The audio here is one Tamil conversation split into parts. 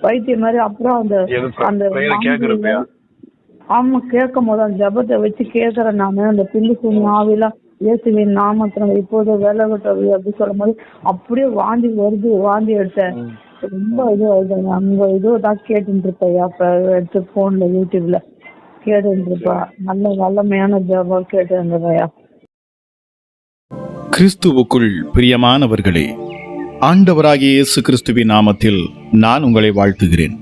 பைத்தியம் மாதிரி அப்புறம் அந்த அந்த கேக்குறப்பயா ஆமா கேட்கும் போது அந்த ஜபத்தை வச்சு கேட்கறேன் நானு அந்த பில்லு சுனி ஆவிலாம் இயேசுவின் நாமத்துல இப்போது வேலை விட்டது அப்படி சொல்லும் போது அப்படியே வாந்தி வருது வாந்தி எடுத்தேன். ரொம்ப இது ஆகுதுங்க அங்க இதோ தான் கேட்டுட்டு இருப்பையா அப்ப எடுத்து போன்ல யூடியூப்ல கேட்டுட்டு இருப்பா நல்ல வல்லமையான ஜபம் கேட்டு இருந்ததையா கிறிஸ்துவுக்குள் பிரியமானவர்களே ஆண்டவராகிய இயேசு கிறிஸ்துவின் நாமத்தில் நான் உங்களை வாழ்த்துகிறேன்.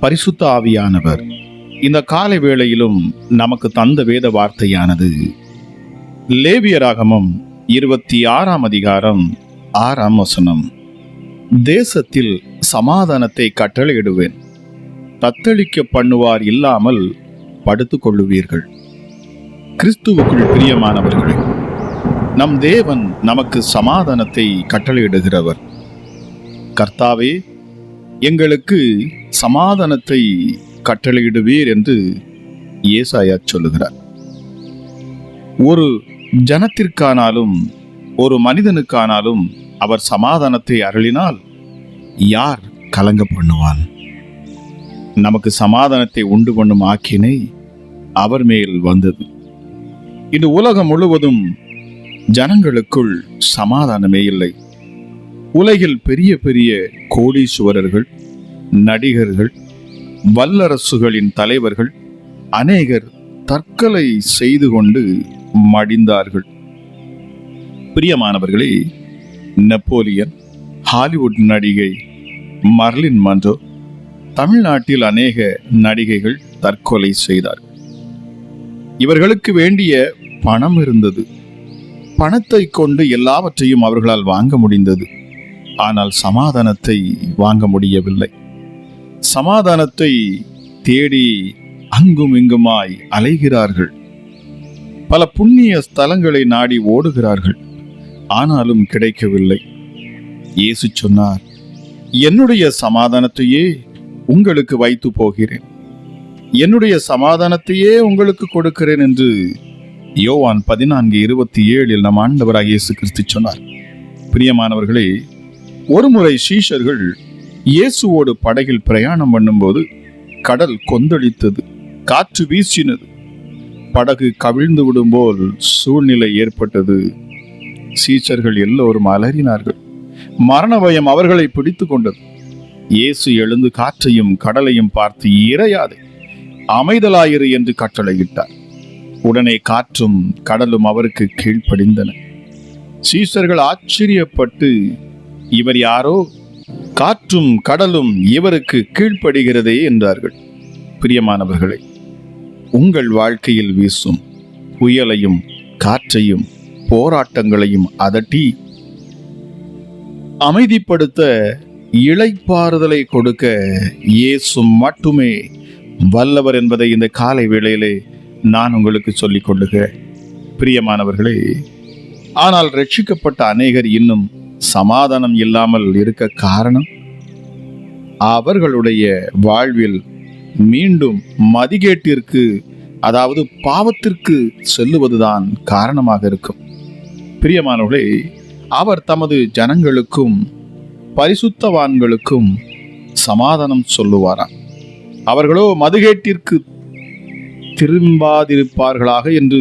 பரிசுத்த ஆவியானவர் இந்த காலை வேளையிலும் நமக்கு தந்த வேத வார்த்தையானது லேவியராகமம் இருபத்தி ஆறாம் அதிகாரம் ஆறாம் வசனம். தேசத்தில் சமாதானத்தை கட்டளையிடுவேன். தத்தளிக்க பண்ணுவார் இல்லாமல் படுத்துக்கொள்ளுவீர்கள். கிறிஸ்துவுக்குள் பிரியமானவர்களே நம் தேவன் நமக்கு சமாதானத்தை கட்டளையிடுகிறவர். கர்த்தாவே எங்களுக்கு சமாதானத்தை கட்டளையிடுவீர் என்று ஏசாயா சொல்லுகிறார். ஒரு ஜனத்திற்கானாலும் ஒரு மனிதனுக்கானாலும் அவர் சமாதானத்தை அருளினால் யார் கலங்க பண்ணுவான்? நமக்கு சமாதானத்தை உண்டு பண்ணும் ஆக்கினை அவர் மேல் வந்தது. இது உலகம் முழுவதும் ஜனங்களுக்குள் சமாதானமே இல்லை. உலகில் பெரிய பெரிய கோடீஸ்வரர்கள் நடிகர்கள் வல்லரசுகளின் தலைவர்கள் அநேகர் தற்கொலை செய்து கொண்டு மடிந்தார்கள். பிரியமானவர்களே நெப்போலியன் ஹாலிவுட் நடிகை மர்லின் மன்றோ தமிழ்நாட்டில் அநேக நடிகைகள் தற்கொலை செய்தார்கள். இவர்களுக்கு வேண்டிய பணம் இருந்தது. பணத்தை கொண்டு எல்லாவற்றையும் அவர்களால் வாங்க முடிந்தது. ஆனால் சமாதானத்தை வாங்க முடியவில்லை. சமாதானத்தை தேடி அங்கும் இங்குமாய் அலைகிறார்கள். பல புண்ணிய ஸ்தலங்களை நாடி ஓடுகிறார்கள். ஆனாலும் கிடைக்கவில்லை. இயேசு சொன்னார் என்னுடைய சமாதானத்தையே உங்களுக்கு வைத்து போகிறேன். என்னுடைய சமாதானத்தையே உங்களுக்கு கொடுக்கிறேன் என்று யோவான் பதினான்கு இருபத்தி ஏழில் நம் ஆண்டவராக இயேசு கிறிஸ்து சொன்னார். பிரியமானவர்களே ஒருமுறை சீஷர்கள் இயேசுவோடு படகில் பிரயாணம் பண்ணும்போது கடல் கொந்தளித்தது காற்று வீசினது. படகு கவிழ்ந்து விடும் போல் சூழ்நிலை ஏற்பட்டது. சீஷர்கள் எல்லோரும் அலறினார்கள். மரண பயம் அவர்களை பிடித்து கொண்டது. இயேசு எழுந்து காற்றையும் கடலையும் பார்த்து இறையாதே அமைதலாயிரு என்று கட்டளையிட்டார். உடனே காற்றும் கடலும் அவருக்கு கீழ்ப்படிந்தன. சீசர்கள் ஆச்சரியப்பட்டு இவர் யாரோ? காற்றும் கடலும் இவருக்கு கீழ்ப்படுகிறதே என்றார்கள். பிரியமானவர்களே உங்கள் வாழ்க்கையில் வீசும் புயலையும் காற்றையும் போராட்டங்களையும் அதட்டி அமைதிப்படுத்த இளைப்பாறுதலை கொடுக்க இயேசு மட்டுமே வல்லவர் என்பதை இந்த காலை வேளையிலே நான் உங்களுக்கு சொல்லிக் கொள்ளுகிறேன் பிரியமானவர்களே ஆனால் ரட்சிக்கப்பட்ட அநேகர் இன்னும் சமாதானம் இல்லாமல் இருக்க காரணம்? அவர்களுடைய வாழ்வில் மீண்டும் மதிகேட்டிற்கு அதாவது பாவத்திற்கு செல்லுவதுதான் காரணமாக இருக்கும். பிரியமானவர்களே அவர் தமது ஜனங்களுக்கும் பரிசுத்தவான்களுக்கும் சமாதானம் சொல்லுவாராம். அவர்களோ மதுகேட்டிற்கு திரும்பாதிருப்பார்களாக என்று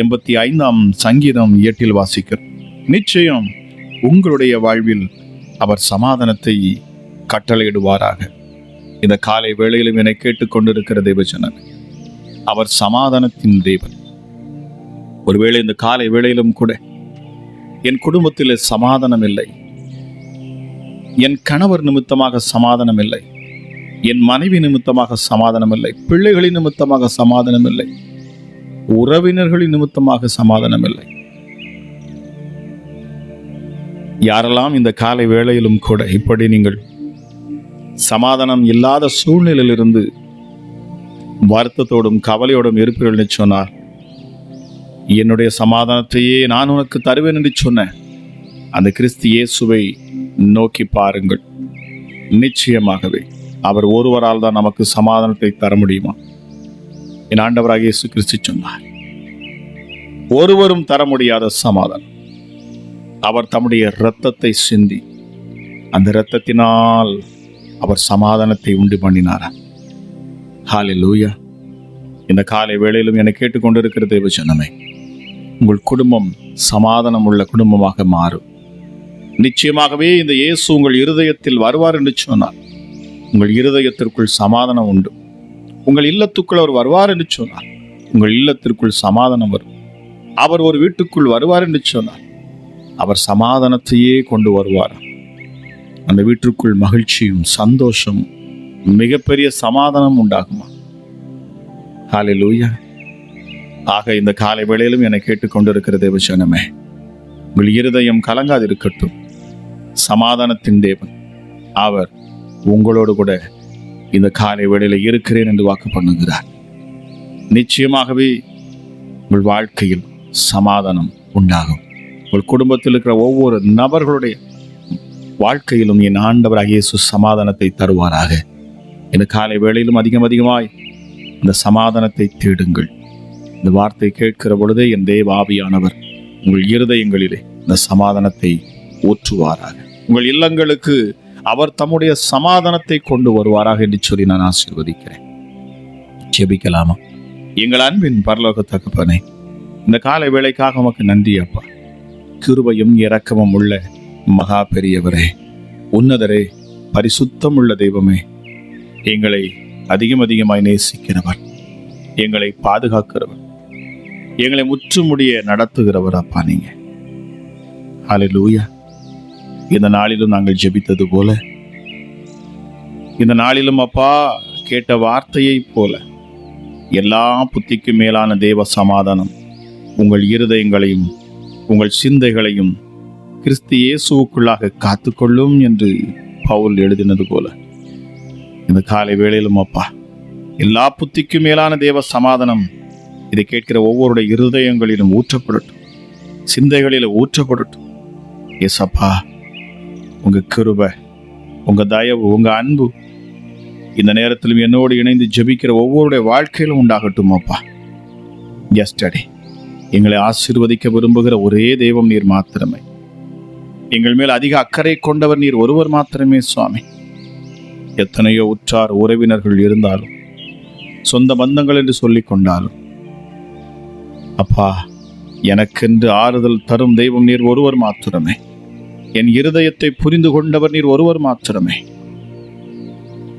எண்பத்தி ஐந்தாம் சங்கீதம் இயற்றில் வாசிக்கிறோம். நிச்சயம் உங்களுடைய வாழ்வில் அவர் சமாதானத்தை கட்டளையிடுவாராக. இந்த காலை வேளையிலும் என்னை கேட்டுக்கொண்டிருக்கிற தேவஜனன் அவர் சமாதானத்தின் தேவன். ஒருவேளை இந்த காலை வேளையிலும் கூட என் குடும்பத்தில் சமாதானம் இல்லை என் கணவர் நிமித்தமாக சமாதானம் இல்லை என் மனைவி நிமித்தமாக சமாதானம் இல்லை பிள்ளைகளின் நிமித்தமாக சமாதானம் இல்லை உறவினர்களின் நிமித்தமாக சமாதானம் இல்லை யாரெல்லாம் இந்த காலை வேளையிலும் கூட இப்படி நீங்கள் சமாதானம் இல்லாத சூழ்நிலையிலிருந்து வருத்தத்தோடும் கவலையோடும் இருப்பீர்கள் என்று சொன்னார் என்னுடைய சமாதானத்தையே நான் உனக்கு தருவேன் என்று சொன்னேன் அந்த கிறிஸ்து இயேசுவை நோக்கி பாருங்கள். நிச்சயமாகவே. அவர் ஒருவரால் தான் நமக்கு சமாதானத்தை தர முடியுமா? என் ஆண்டவராக இயேசு கிறிஸ்து சொன்னார். ஒருவரும் தர முடியாத சமாதானம். அவர் தம்முடைய இரத்தத்தை சிந்தி அந்த இரத்தத்தினால் அவர் சமாதானத்தை உண்டு பண்ணினாரா? ஹாலே லூயா இந்த காலை வேளையிலும் என்னை கேட்டுக்கொண்டிருக்கிற தேவ ஜனமே உங்கள் குடும்பம் சமாதானம் உள்ள குடும்பமாக மாறும். நிச்சயமாகவே இந்த இயேசு உங்கள் இருதயத்தில் வருவார் என்று சொன்னார். உங்கள் இருதயத்திற்குள் சமாதானம் உண்டு. உங்கள் இல்லத்துக்குள் அவர் வருவார் என்று சொன்னார். உங்கள் இல்லத்திற்குள் சமாதானம் வரும். அவர் ஒரு வீட்டுக்குள் வருவார் என்று சொன்னார். அவர் சமாதானத்தையே கொண்டு வருவார். அந்த வீட்டிற்குள் மகிழ்ச்சியும் சந்தோஷமும் மிகப்பெரிய சமாதானம் உண்டாகுமா? ஹalleluya. ஆக இந்த காலை வேளையிலும் என்னை கேட்டுக்கொண்டிருக்கிற தேவசனமே உங்கள் இருதயம் கலங்காதிருக்கட்டும். சமாதானத்தின் தேவன். அவர் உங்களோடு கூட இந்த காலை வேளையில் இருக்கிறேன் என்று வாக்கு பண்ணுகிறார். நிச்சயமாகவே உங்கள் வாழ்க்கையில் சமாதானம் உண்டாகும். உங்கள் குடும்பத்தில் இருக்கிற ஒவ்வொரு நபர்களுடைய வாழ்க்கையிலும் என் ஆண்டவராக இயேசு சமாதானத்தை தருவாராக. இந்த காலை வேளையிலும் அதிகம் அதிகமாய் இந்த சமாதானத்தை தேடுங்கள். இந்த வார்த்தை கேட்கிற பொழுதே என் தேவ ஆவியானவர் உங்கள் இருதயங்களிலே இந்த சமாதானத்தை ஊற்றுவாராக. உங்கள் இல்லங்களுக்கு அவர் தம்முடைய சமாதானத்தை கொண்டு வருவாராக என்று சொல்லி நான் ஆசீர்வதிக்கிறேன். ஜெபிக்கலாமா? எங்கள் அன்பின் பரலோக தகப்பனே இந்த காலை வேலைக்காக உமக்கு நன்றி அப்பா. கிருபையும் இறக்கமும் உள்ள மகா பெரியவரே உன்னதரே பரிசுத்தம் உள்ள தெய்வமே எங்களை அதிகம் அதிகமாய் நேசிக்கிறவர் எங்களை பாதுகாக்கிறவர் எங்களை முற்றுமுடிய நடத்துகிறவர் அப்பா நீங்க. ஹalleluya. இந்த நாளிலும் நாங்கள் ஜெபித்தது போல. இந்த நாளிலும் அப்பா கேட்ட வார்த்தையைப் போல எல்லா புத்திக்கும் மேலான தேவ சமாதானம் உங்கள் இருதயங்களையும் உங்கள் சிந்தைகளையும் கிறிஸ்து இயேசுவுக்குள்ளாக காத்துக்கொள்ளும் என்று பவுல் எழுதினது போல. இந்த காலை வேளையிலும் அப்பா எல்லா புத்திக்கும் மேலான தேவ சமாதானம் இதை கேட்கிற ஒவ்வொருடைய இருதயங்களிலும் ஊற்றப்படட்டும். சிந்தைகளில் ஊற்றப்படட்டும். எசப்பா உங்கள் கிருபை உங்கள் தயவு உங்கள் அன்பு இந்த நேரத்திலும் என்னோடு இணைந்து ஜெபிக்கிற ஒவ்வொருடைய வாழ்க்கையிலும் உண்டாகட்டும் அப்பா. எஸ்டடி எங்களை ஆசீர்வதிக்க விரும்புகிற ஒரே தெய்வம் நீர் மாத்திரமே. எங்கள் மேல் அதிக அக்கறை கொண்டவர் நீர் ஒருவர் மாத்திரமே சுவாமி. எத்தனையோ உற்றார் உறவினர்கள் இருந்தாலும் சொந்த பந்தங்கள் என்று சொல்லி கொண்டாலும் அப்பா எனக்கென்று ஆறுதல் தரும் தெய்வம் நீர் ஒருவர் மாத்திரமே. என் இருதயத்தை புரிந்து கொண்டவர் நீர் ஒருவர் மாத்திரமே.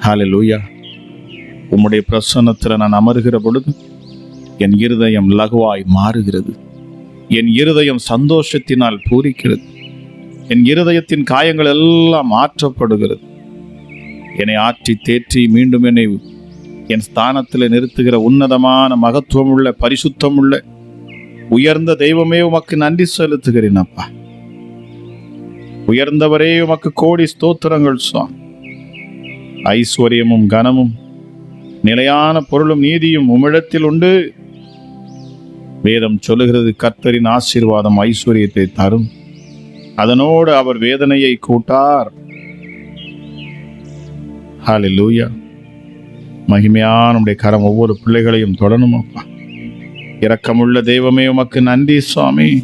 ஹalleluya உம்முடைய பிரசன்னத்தில் நான் அமருகிற பொழுது என் இருதயம் லகுவாய் மாறுகிறது. என் இருதயம் சந்தோஷத்தினால் பூரிக்கிறது. என் இருதயத்தின் காயங்கள் எல்லாம் மாற்றப்படுகிறது என்னை ஆற்றி தேற்றி மீண்டும் என்னை என் ஸ்தானத்தில் நிறுத்துகிற உன்னதமான மகத்துவமுள்ள பரிசுத்தமுள்ள உயர்ந்த தெய்வமே உமக்கு நன்றி செலுத்துகிறேன் அப்பா. உயர்ந்தவரே உமக்கு கோடி ஸ்தோத்திரங்கள் சுவாமி. ஐஸ்வர்யமும் கனமும் நிலையான பொருளும் நீதியும் உமிழத்தில் உண்டு. வேதம் சொல்லுகிறது கர்த்தரின் ஆசீர்வாதம் ஐஸ்வர்யத்தை தரும். அதனோடு அவர் வேதனையை கூட்டார். ஹalleluya. மகிமையான மகிமையானுடைய கரம் ஒவ்வொரு பிள்ளைகளையும் தொடணும் அப்பா இரக்கமுள்ள தெய்வமே உமக்கு நன்றி சுவாமி.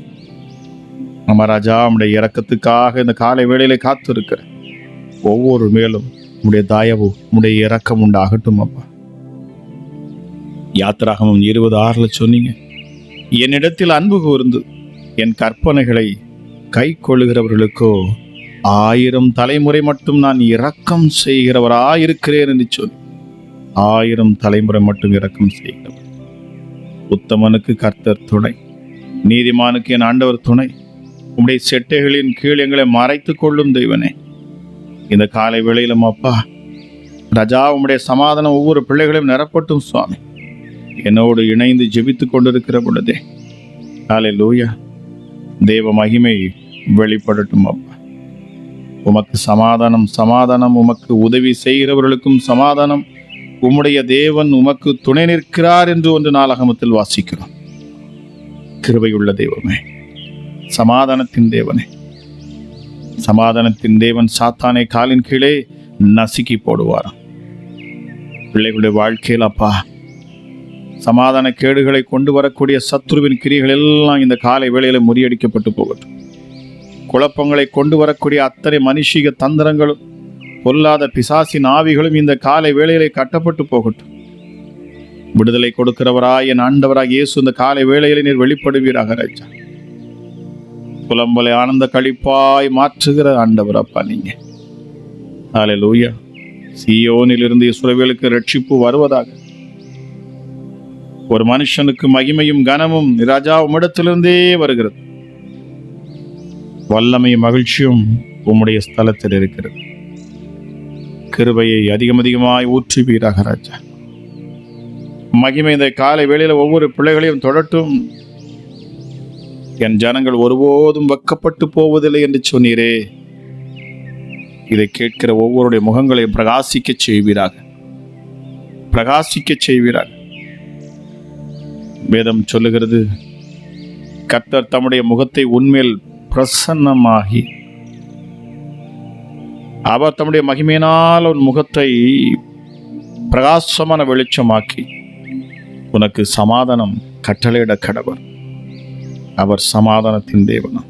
நம்ம ராஜா உடைய இறக்கத்துக்காக இந்த காலை வேளையில காத்திருக்கிற ஒவ்வொரு மேலும் உடைய தயவு உடைய இறக்கம் உண்டாகட்டும் அப்பா. யாத்திராகமும் இருபது ஆறுல சொன்னீங்க. என்னிடத்தில் அன்பு கூர்ந்து என் கற்பனைகளை கை கொள்ளுகிறவர்களுக்கோ ஆயிரம் தலைமுறை மட்டும் நான் இரக்கம் செய்கிறவராயிருக்கிறேன் என்று சொல்லி ஆயிரம் தலைமுறை மட்டும் இரக்கம் செய்கிறவர். உத்தமனுக்கு கர்த்தர் துணை நீதிமானுக்கு என் ஆண்டவர் துணை. உம்முடைய செட்டைகளின் கீழ் எங்களை மறைத்து கொள்ளும் தெய்வனே. இந்த காலை வேளையிலும் அப்பா ரஜா உம்முடைய சமாதானம் ஒவ்வொரு பிள்ளைகளையும் நிரப்பட்டும் சுவாமி. என்னோடு இணைந்து ஜெபித்துக் கொண்டிருக்கிற பொழுதே. காலை லூயா தேவ மகிமை வெளிப்படட்டும் அப்பா. உமக்கு சமாதானம் சமாதானம் உமக்கு உதவி செய்கிறவர்களுக்கும் சமாதானம். உம்முடைய தேவன் உமக்கு துணை நிற்கிறார் என்று ஒன்று நாளகமத்தில் வாசிக்கிறோம். கிருபையுள்ள தெய்வமே. சமாதானத்தின் தேவனே. சமாதானத்தின் தேவன் சாத்தானை காலின் கீழே நசுக்கி போடுவாராம். பிள்ளைகளுடைய வாழ்க்கையில் அப்பா சமாதான கேடுகளை கொண்டு வரக்கூடிய சத்ருவின் கிரிகள் எல்லாம் இந்த காலை வேளையில் முறியடிக்கப்பட்டு போகட்டும். குழப்பங்களை கொண்டு வரக்கூடிய அத்தனை மனுஷிக தந்திரங்களும் பொல்லாத பிசாசின் ஆவிகளும் இந்த காலை வேளையிலே கட்டப்பட்டு போகட்டும். விடுதலை கொடுக்கிறவராய் என் ஆண்டவராக இயேசு இந்த காலை வேளையிலே நீர் வெளிப்படுவீராக ராஜா. புலம்பலை ஆனந்த கழிப்பாய் மாற்றுகிற ஆண்டவர் அப்பா நீங்க. ஹalleluya சியோனில் இருந்து இஸ்ரவேலுக்கு ரட்சிப்பு வருவதாக. ஒரு மனுஷனுக்கு மகிமையும் கனமும் ராஜா உம்மிடத்திலிருந்தே வருகிறது. வல்லமையும் மகிழ்ச்சியும் உம்முடைய ஸ்தலத்தில் இருக்கிறது. கிருபையை அதிகம் அதிகமாய் ஊற்றுவீராக ராஜா. மகிமை இந்த காலை வேளையில் ஒவ்வொரு பிள்ளைகளையும் தொடட்டும். என் ஜனங்கள் ஒருபோதும் வெக்கப்பட்டு போவதில்லை என்று சொன்னீரே. இதை கேட்கிற ஒவ்வொருடைய முகங்களையும் பிரகாசிக்க செய்வீராக. பிரகாசிக்க செய்வீராக. வேதம் சொல்லுகிறது கர்த்தர் தம்முடைய முகத்தை உண்மையில் பிரசன்னமாகி அவர் தம்முடைய மகிமையினால் உன் முகத்தை பிரகாசமான வெளிச்சமாக்கி உனக்கு சமாதானம் கட்டளையிட கடவர். அவர் சமாதானத்தின் தேவனம்.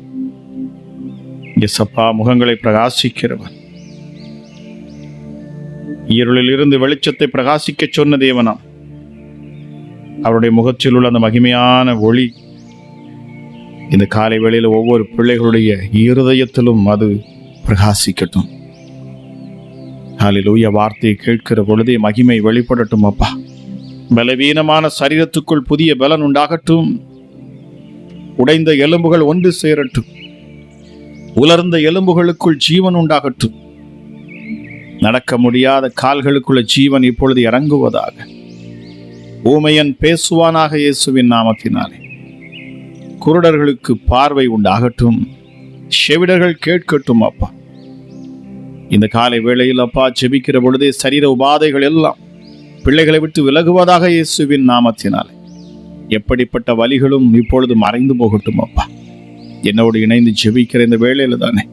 எசப்பா முகங்களை பிரகாசிக்கிறவர். இருளில் இருந்து வெளிச்சத்தை பிரகாசிக்க சொன்ன தேவனாம். அவருடைய முகத்தில் உள்ள அந்த மகிமையான ஒளி இந்த காலை வேளையில் ஒவ்வொரு பிள்ளைகளுடைய இருதயத்திலும் அது பிரகாசிக்கட்டும். ஹalleluya வார்த்தையை கேட்கிற பொழுதே மகிமை வெளிப்படட்டும் அப்பா. பலவீனமான சரீரத்துக்குள் புதிய பலன் உண்டாகட்டும். உடைந்த எலும்புகள் ஒன்று சேரட்டும். உலர்ந்த எலும்புகளுக்குள் ஜீவன் உண்டாகட்டும். நடக்க முடியாத கால்களுக்குள்ள ஜீவன் இப்பொழுது இறங்குவதாக. ஊமையன் பேசுவானாக இயேசுவின் நாமத்தினாலே. குருடர்களுக்கு பார்வை உண்டாகட்டும். செவிடர்கள் கேட்கட்டும் அப்பா. இந்த காலை வேளையில் அப்பா ஜெபிக்கிற பொழுதே சரீர உபாதைகள் எல்லாம் பிள்ளைகளை விட்டு விலகுவதாக இயேசுவின் நாமத்தினாலே. எப்படிப்பட்ட வலிகளும் இப்பொழுது மறைந்து போகட்டும் அப்பா. என்னோடு இணைந்து ஜெபிக்கிற இந்த வேளையில தானே.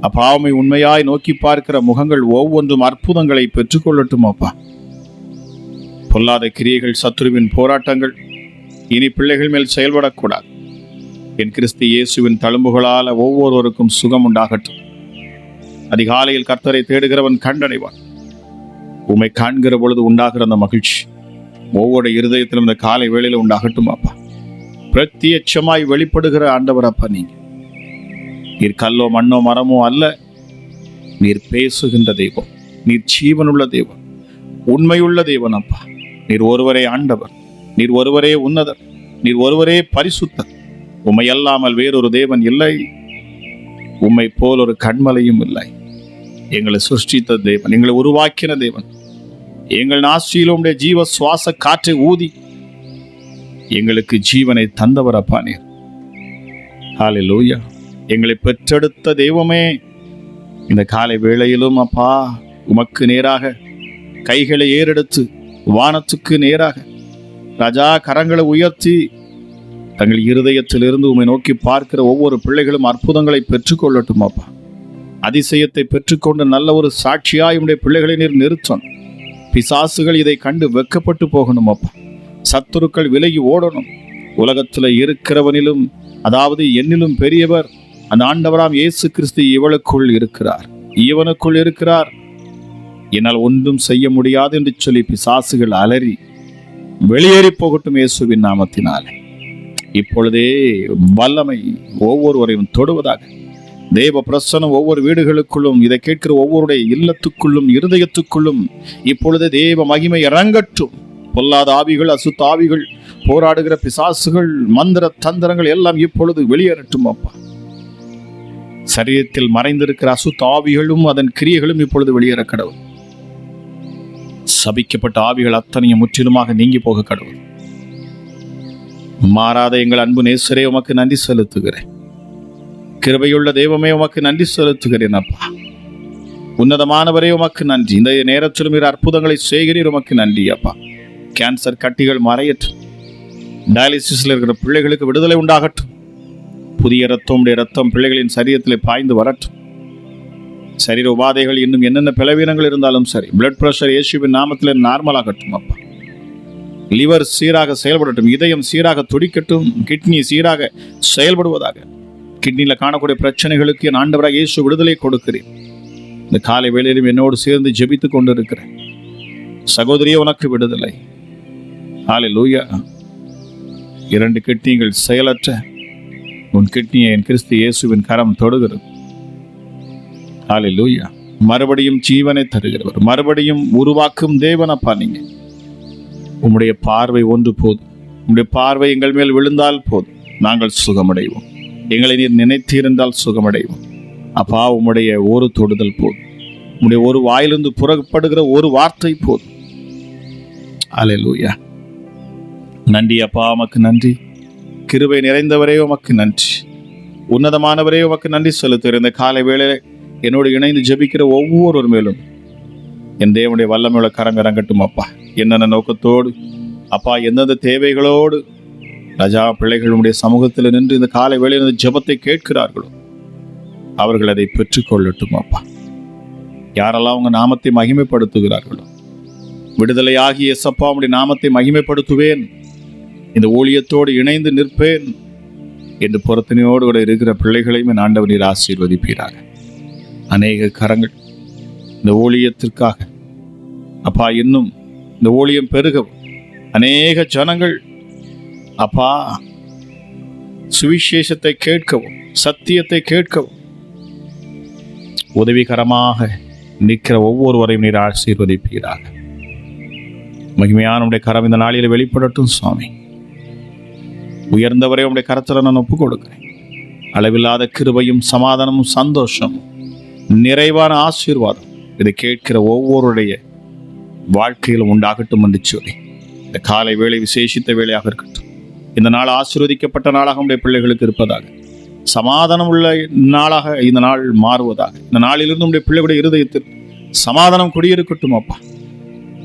அப்பாவை உண்மையாய் நோக்கி பார்க்கிற முகங்கள் ஒவ்வொன்றும் அற்புதங்களை பெற்றுக்கொள்ளட்டும் அப்பா. பொல்லாத கிரியைகள் சத்ருவின் போராட்டங்கள் இனி பிள்ளைகள் மேல் செயல்படக்கூடாது. என் கிறிஸ்து இயேசுவின் தழும்புகளால் ஒவ்வொருவருக்கும் சுகம் உண்டாகட்டும். அதிகாலையில் கர்த்தரை தேடுகிறவன் கண்டடைவான். உம்மை காண்கிற பொழுது உண்டாகிற அந்த மகிழ்ச்சி. ஒவ்வொரு இருதயத்திலும் இந்த காலை வேளையில உண்டாகட்டும் அப்பா பிரத்யட்சமாய் வெளிப்படுகிற ஆண்டவர் அப்பா நீங்கள் நீர் கல்லோ மண்ணோ மரமோ அல்ல. நீர் பேசுகின்ற தெய்வம். நீர் ஜீவனுள்ள தெய்வம். உண்மையுள்ள தெய்வன் அப்பா நீர் ஒருவரே ஆண்டவர். நீர் ஒருவரே உன்னதர். நீர் ஒருவரே பரிசுத்தர். உம்மை அல்லாமல் வேறொரு தேவன் இல்லை. உம்மை போல் ஒரு கண்மலையும் இல்லை. எங்களை சிருஷ்டித்த தேவன். எங்களை உருவாக்கின தேவன். எங்கள் நாசியிலும் உடைய ஜீவ சுவாச காற்றை ஊதி எங்களுக்கு ஜீவனை தந்தவர் அப்பா நீர். லூயா எங்களை பெற்றெடுத்த தெய்வமே இந்த காலை வேளையிலும் அப்பா உமக்கு நேராக கைகளை ஏறெடுத்து வானத்துக்கு நேராக ராஜா கரங்களை உயர்த்தி தங்கள் இருதயத்திலிருந்து உம்மை நோக்கி பார்க்கிற ஒவ்வொரு பிள்ளைகளும் அற்புதங்களை பெற்றுக்கொள்ளட்டும் அப்பா. அதிசயத்தை பெற்றுக்கொண்டு நல்ல ஒரு சாட்சியாய் உடைய பிள்ளைகளை நீர் நிறுத்தணும். பிசாசுகள் இதை கண்டு வெக்கப்பட்டு போகணும் அப்பா. சத்துருக்கள் விலகி ஓடணும். உலகத்தில் இருக்கிறவனிலும் அதாவது என்னிலும் பெரியவர் அந்த ஆண்டவராம் இயேசு கிறிஸ்து இவளுக்குள் இருக்கிறார். இவனுக்குள் இருக்கிறார். என்னால் ஒன்றும் செய்ய முடியாது என்று சொல்லி பிசாசுகள் அலறி வெளியேறி போகட்டும் இயேசுவின் நாமத்தினாலே. இப்பொழுதே வல்லமை ஒவ்வொருவரையும் தொடுவதாக. தேவ பிரசனம் ஒவ்வொரு வீடுகளுக்குள்ளும் இதை கேட்கிற ஒவ்வொருடைய இல்லத்துக்குள்ளும் இருதயத்துக்குள்ளும் இப்பொழுது தேவ மகிமை இறங்கட்டும் பொல்லாத ஆவிகள் அசுத்த ஆவிகள் போராடுகிற பிசாசுகள் மந்திர தந்திரங்கள் எல்லாம் இப்பொழுது வெளியேறட்டும் அப்பா. சரீரத்தில் மறைந்திருக்கிற அசுத்த ஆவிகளும் அதன் கிரியைகளும் இப்பொழுது வெளியேற கடவுள். சபிக்கப்பட்ட ஆவிகள் அத்தனையும் முற்றிலுமாக நீங்கி போக கடவுள். மாறாத எங்கள் அன்பு நேசரே உமக்கு நன்றி செலுத்துகிறேன். கிருபையுள்ள தெய்வமே உமக்கு நன்றி செலுத்துகிறேன் அப்பா. உன்னதமானவரே உமக்கு நன்றி. இந்த நேரத்திலும் இரு அற்புதங்களை செய்கிறீர் உமக்கு நன்றி அப்பா. கேன்சர் கட்டிகள் மறையட்டும். டயாலிசிஸில் இருக்கிற பிள்ளைகளுக்கு விடுதலை உண்டாகட்டும். புதிய ரத்தம் ரத்தம் பிள்ளைகளின் சரீரத்தில் பாய்ந்து வரட்டும். சரீர உபாதைகள் இன்னும் என்னென்ன பலவீனங்கள் இருந்தாலும் சரி பிளட் பிரஷர் இயேசுவின் நாமத்தில் நார்மலாகட்டும் அப்பா. லிவர் சீராக செயல்படட்டும் இதயம் சீராக துடிக்கட்டும் கிட்னி சீராக செயல்படுவதாக. கிட்னியில் காணக்கூடிய பிரச்சனைகளுக்கு என் ஆண்டவராக இயேசு விடுதலை கொடுக்கிறேன். இந்த காலை வேளையிலும் என்னோடு சேர்ந்து ஜெபித்துக் கொண்டிருக்கிறேன். சகோதரியே உனக்கு விடுதலை. ஹalleluya இரண்டு கிட்னிகள் செயலற்ற உன் கிட்னியை என் கிறிஸ்து இயேசுவின் கரம் தொடுகிறது. லூயா மறுபடியும் ஜீவனை தருகிறவர். மறுபடியும் உருவாக்கும் தேவனப்பா நீங்க. உம்முடைய பார்வை ஒன்று போதும். உம்முடைய பார்வை எங்கள் மேல் விழுந்தால் போதும். நாங்கள் சுகமடைவோம். எங்களை நீர் நினைத்திருந்தால் சுகமடையும் அப்பா உம்முடைய ஒரு தொடுதல் போதும். உம்முடைய ஒரு வாயிலிருந்து புறப்படுகிற ஒரு வார்த்தை போதும். லூயா நன்றி அப்பா உமக்கு நன்றி. கிருபை நிறைந்தவரே உமக்கு நன்றி. உன்னதமானவரே உமக்கு நன்றி செலுத்துகிற இந்த காலை வேளையில் என்னோடு இணைந்து ஜெபிக்கிற ஒவ்வொருவர் மேலும். என் தேவனுடைய வல்லமையுள்ள கரம் இறங்கட்டும் அப்பா. என்னென்ன நோக்கத்தோடு அப்பா எந்தெந்த தேவைகளோடு ரஜா பிள்ளைகளுடைய சமூகத்தில் நின்று இந்த காலை வேளையில் இந்த ஜெபத்தை கேட்கிறார்களோ? அவர்கள் அதை பெற்றுக்கொள்ளட்டும் அப்பா. யாரெல்லாம் உங்கள் நாமத்தை மகிமைப்படுத்துகிறார்களோ? விடுதலையாகி எசப்பா உடைய நாமத்தை மகிமைப்படுத்துவேன். இந்த ஊழியத்தோடு இணைந்து நிற்பேன். என்று பொருத்தனையோடு கூட இருக்கிற பிள்ளைகளையும் என் ஆண்டவர் நீர் ஆசீர்வதிப்பீராக. அநேக கரங்கள் இந்த ஊழியத்திற்காக. அப்பா இன்னும் இந்த ஊழியம் பெருகவும். அநேக ஜனங்கள் அப்பா சுவிசேஷத்தை கேட்கவும் சத்தியத்தை கேட்கவும். உதவிகரமாக நிற்கிற ஒவ்வொருவரையும் நீர் ஆசீர்வதிப்பீராக. மகிமையான உடைய கரம் இந்த நாளில் வெளிப்படட்டும் சுவாமி. உயர்ந்தவரை உடைய கரத்தில் நான் ஒப்புக் கொடுக்கிறேன். அளவில்லாத கிருபையும் சமாதானமும் சந்தோஷமும் நிறைவான ஆசீர்வாதம் இதை கேட்கிற ஒவ்வொருடைய வாழ்க்கையிலும் உண்டாகட்டும் என்று சொல்லி இந்த காலை வேளை விசேஷித்த வேலையாக இருக்கட்டும். இந்த நாள் ஆசீர்வதிக்கப்பட்ட நாளாக உடைய பிள்ளைகளுக்கு இருப்பதாக. சமாதானம் உள்ள நாளாக இந்த நாள் மாறுவதாக. இந்த நாளிலிருந்து உடைய பிள்ளைகளுடைய இருதயத்தில் சமாதானம் குடியிருக்கட்டும் அப்பா.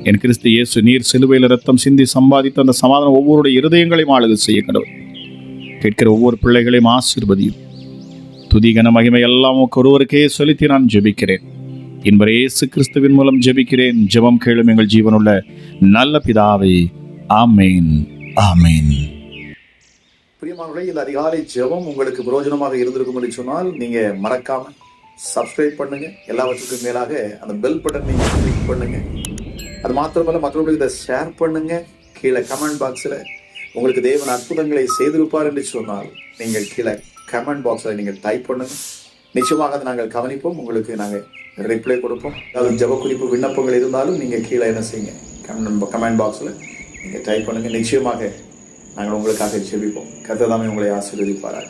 என் கிறிஸ்து இயேசு நீர் சிலுவையில் ரத்தம் சிந்தி சம்பாதித்த அந்த சமாதானம் ஒவ்வொருடைய இருதயங்களையும் ஆளுகை செய்ய கடவுள். கேட்கிற ஒவ்வொரு பிள்ளைகளையும் ஆசீர்வதியும். துதிகன மகிமை எல்லாம் ஒருவருக்கே செலுத்தி நான் ஜெபிக்கிறேன். என்பர் இயேசு கிறிஸ்துவின் மூலம் ஜெபிக்கிறேன். ஜெபம் கேளும் எங்கள் ஜீவனுள்ள நல்ல பிதாவே. ஆமேன். ஆமேன். பிரியமானவர்களே இந்த அதிகாலை ஜெபம் உங்களுக்கு பிரயோஜனமாக இருந்திருக்கும் என்று சொன்னால் நீங்க மறக்காம சப்ஸ்கிரைப் பண்ணுங்க. எல்லாவற்றுக்கும் மேலாக அந்த பெல் பட்டன் நீங்க கிளிக் பண்ணுங்க. அது மாத்திரமல்ல மற்றவர்களுக்கு இதை ஷேர் பண்ணுங்க. கீழே கமெண்ட் பாக்ஸில் உங்களுக்கு தேவன் அற்புதங்களை செய்திருப்பார் என்று சொன்னால் நீங்கள் கீழே கமெண்ட் பாக்ஸில் நீங்கள் டைப் பண்ணுங்க. நிச்சயமாக அதை நாங்கள் கவனிப்போம். உங்களுக்கு நாங்கள் ரிப்ளை கொடுப்போம். அதாவது ஜெப குறிப்பு விண்ணப்பங்கள் இருந்தாலும் நீங்கள் கீழே என்ன செய்யுங்க? கமெண்ட் கமெண்ட் பாக்ஸில் நீங்கள் டைப் பண்ணுங்கள் நிச்சயமாக நாங்கள் உங்களுக்காக ஜெபிப்போம். கர்த்ததாமே உங்களை ஆசீர்வதிப்பாராக.